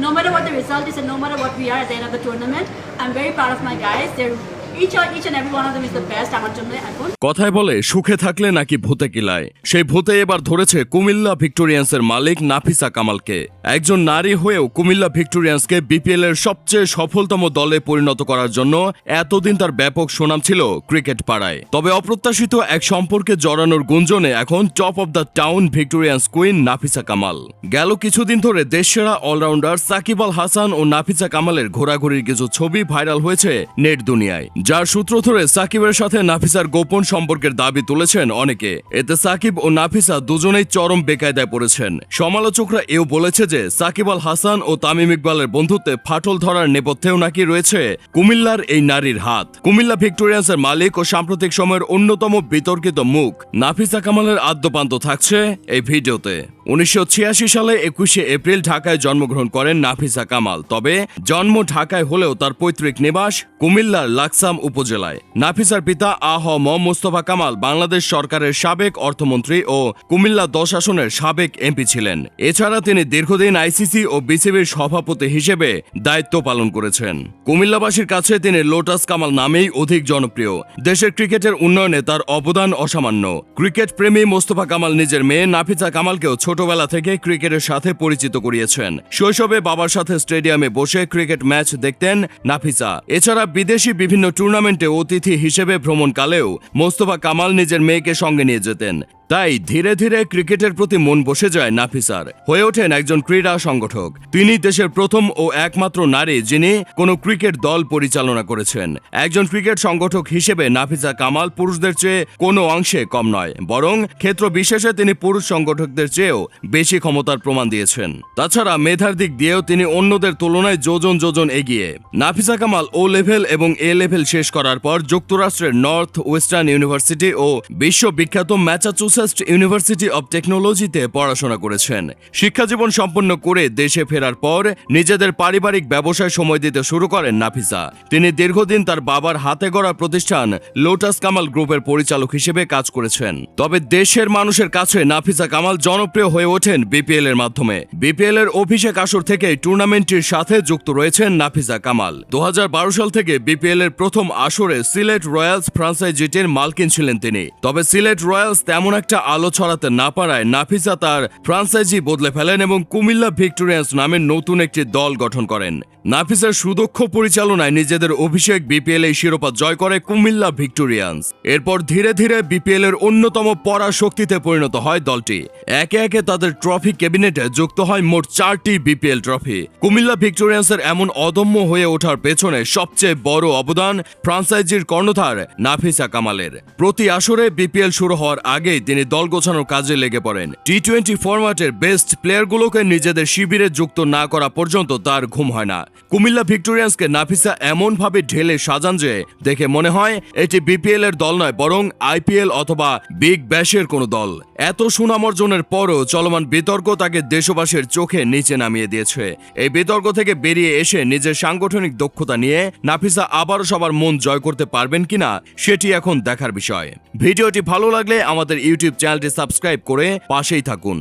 no matter what the result is and no matter what we are at the end of the tournament, I'm very proud of my guys. They're কথায় বলে, সুখে থাকলে নাকি ভূতে কিলায়। সেই ভূতে এবার ধরেছে কুমিল্লা ভিক্টোরিয়ান্সের মালিক নাফিসা কামালকে। একজন নারী হয়েও কুমিল্লা ভিক্টোরিয়ান্সকে বিপিএল এর সবচেয়ে সফলতম দলে পরিণত করার জন্য এতদিন তার ব্যাপক সুনাম ছিল ক্রিকেট পাড়ায়। তবে অপ্রত্যাশিত এক সম্পর্কে জড়ানোর গুঞ্জনে এখন top of the town Victorians queen Nafisa Kamal. গেল কিছুদিন ধরে দেশসেরা অলরাউন্ডার সাকিব আল হাসান ও নাফিসা কামালের ঘোরাঘুরির কিছু ছবি ভাইরাল হয়েছে নেট দুনিয়ায়। যার সূত্র ধরে সাকিবের সাথে নাফিসার গোপন সম্পর্কের দাবি তুলেছেন অনেকে। এতে সাকিব ও নাফিসা দুজনেই চরম বেকায়দায় পড়েছেন। সমালোচকরা এও বলেছে যে, সাকিব আল হাসান ও তামিম ইকবালের বন্ধুত্বে ফাটল ধরার নেপথ্যেও নাকি রয়েছে কুমিল্লার এই নারীর হাত। কুমিল্লা ভিক্টোরিয়ান্সের মালিক ও সাম্প্রতিক সময়ের অন্যতম বিতর্কিত মুখ নাফিসা কামালের আদ্যপান্ত থাকছে এই ভিডিওতে। উনিশশো ছিয়াশি সালে একুশে এপ্রিল ঢাকায় জন্মগ্রহণ করেন নাফিসা কামাল। তবে জন্ম ঢাকায় হলেও তার পৈতৃক নিবাস কুমিল্লার লাকসাম উপজেলায়। নাফিসার পিতা আহ ম মোস্তফা কামাল বাংলাদেশ সরকারের সাবেক অর্থমন্ত্রী ও কুমিল্লা দশ আসনের সাবেক এমপি ছিলেন। এছাড়া তিনি দীর্ঘদিন আইসিসি ও বিসিবির সভাপতি হিসেবে দায়িত্ব পালন করেছেন। কুমিল্লাবাসীর কাছে তিনি লোটাস কামাল নামেই অধিক জনপ্রিয়। দেশের ক্রিকেটের উন্নয়নে তার অবদান অসামান্য। ক্রিকেট প্রেমী মোস্তফা কামাল নিজের মেয়ে নাফিসা কামালকেও ছোটবেলা থেকে ক্রিকেটের সাথে পরিচিত করিয়েছেন। শৈশবে বাবার সাথে স্টেডিয়ামে বসে ক্রিকেট ম্যাচ দেখতেন নাফিসা। এছাড়া বিদেশি বিভিন্ন টুর্নামেন্টে অতিথি হিসেবে ভ্রমণকালেও মোস্তফা কামাল নিজের মেয়েকে সঙ্গে নিয়ে যেতেন। তাই ধীরে ধীরে ক্রিকেটের প্রতি মন বসে যায় নাফিসার হয়ে ওঠেন একজন ক্রীড়া সংগঠক। তিনি দেশের প্রথম ও একমাত্র নারী যিনি কোনো ক্রিকেট দল পরিচালনা করেছেন। একজন ক্রিকেট সংগঠক হিসেবে নাফিসা কামাল পুরুষদের চেয়ে কোনো অংশে কম নয়, বরং ক্ষেত্র বিশেষে তিনি পুরুষ সংগঠকদের চেয়েও বেশি ক্ষমতার প্রমাণ দিয়েছেন। তাছাড়া মেধার দিক দিয়েও তিনি অন্যদের তুলনায় যোজন যোজন এগিয়ে। নাফিসা কামাল ও লেভেল এবং এ লেভেল শেষ করার পর যুক্তরাষ্ট্রের নর্থ ওয়েস্টার্ন ইউনিভার্সিটি ও বিশ্ববিখ্যাত ম্যাচাচুসেটস ইউনিভার্সিটি অব টেকনোলজিতে পড়াশোনা করেছেন। শিক্ষাজীবন সম্পন্ন করে দেশে ফেরার পর নিজেদের পারিবারিক ব্যবসায় সময় দিতে শুরু করেন নাফিসা। তিনি দীর্ঘদিন তার বাবার হাতে গড়া প্রতিষ্ঠান লোটাস কামাল গ্রুপের পরিচালক হিসেবে কাজ করেছেন। তবে দেশের মানুষের কাছে নাফিসা কামাল জনপ্রিয় হয়ে ওঠেন বিপিএল এর মাধ্যমে। বিপিএল এর অভিষেক আসর থেকে টুর্নামেন্টটির সাথে যুক্ত রয়েছেন নাফিসা কামাল। দু হাজার বারো সাল থেকে বিপিএল এর প্রথম আসরে সিলেট রয়্যালস ফ্রাঞ্চাইজিটির মালকিন ছিলেন তিনি। তবে সিলেট রয়্যালস তেমন একটা আলো ছড়াতে না পারায় নাফিসা তার ফ্রান্সাইজি বদলে ফেলেন এবং কুমিল্লা ভিক্টোরিয়ান্স নামে নতুন একটি দল গঠন করেন। নাফিসার সুদক্ষ পরিচালনায় নিজেদের অভিষেক বিপিএল এই শিরোপা জয় করে কুমিল্লা ভিক্টোরিয়ান্স। এরপর ধীরে ধীরে বিপিএল এর অন্যতম পরা শক্তিতে পরিণত হয় দলটি। একে একে তাদের ট্রফি ক্যাবিনেটে যুক্ত হয় মোট চারটি বিপিএল ট্রফি। কুমিল্লা ভিক্টোরিয়ান্সের এমন অদম্য হয়ে ওঠার পেছনে সবচেয়ে বড় অবদান ফ্রান্সাইজির কর্ণধার নাফিসা কামালের। প্রতি আসরে বিপিএল শুরু হওয়ার আগেই তিনি দল গোছানোর কাজে লেগে পড়েন। টি টোয়েন্টি ফরম্যাটের বেস্ট প্লেয়ারগুলোকে নিজেদের শিবিরে যুক্ত না করা পর্যন্ত তার ঘুম হয় না। কুমিল্লা ভিক্টোরিয়ান্সকে নাফিসা এমনভাবে ঢেলে সাজান যে, দেখে মনে হয় এটি বিপিএল এর দল নয়, বরং আইপিএল অথবা বিগ ব্যাশের কোনো দল। এত সুনাম অর্জনের পরও চলমান বিতর্ক তাকে দেশবাসীর চোখে নিচে নামিয়ে দিয়েছে। এই বিতর্ক থেকে বেরিয়ে এসে নিজের সাংগঠনিক দক্ষতা নিয়ে নাফিসা আবারও সবার মন জয় করতে পারবেন কিনা, সেটি এখন দেখার বিষয়। ভিডিওটি ভালো লাগলে আমাদের ইউটিউব চ্যানেলটি সাবস্ক্রাইব করে পাশেই থাকুন।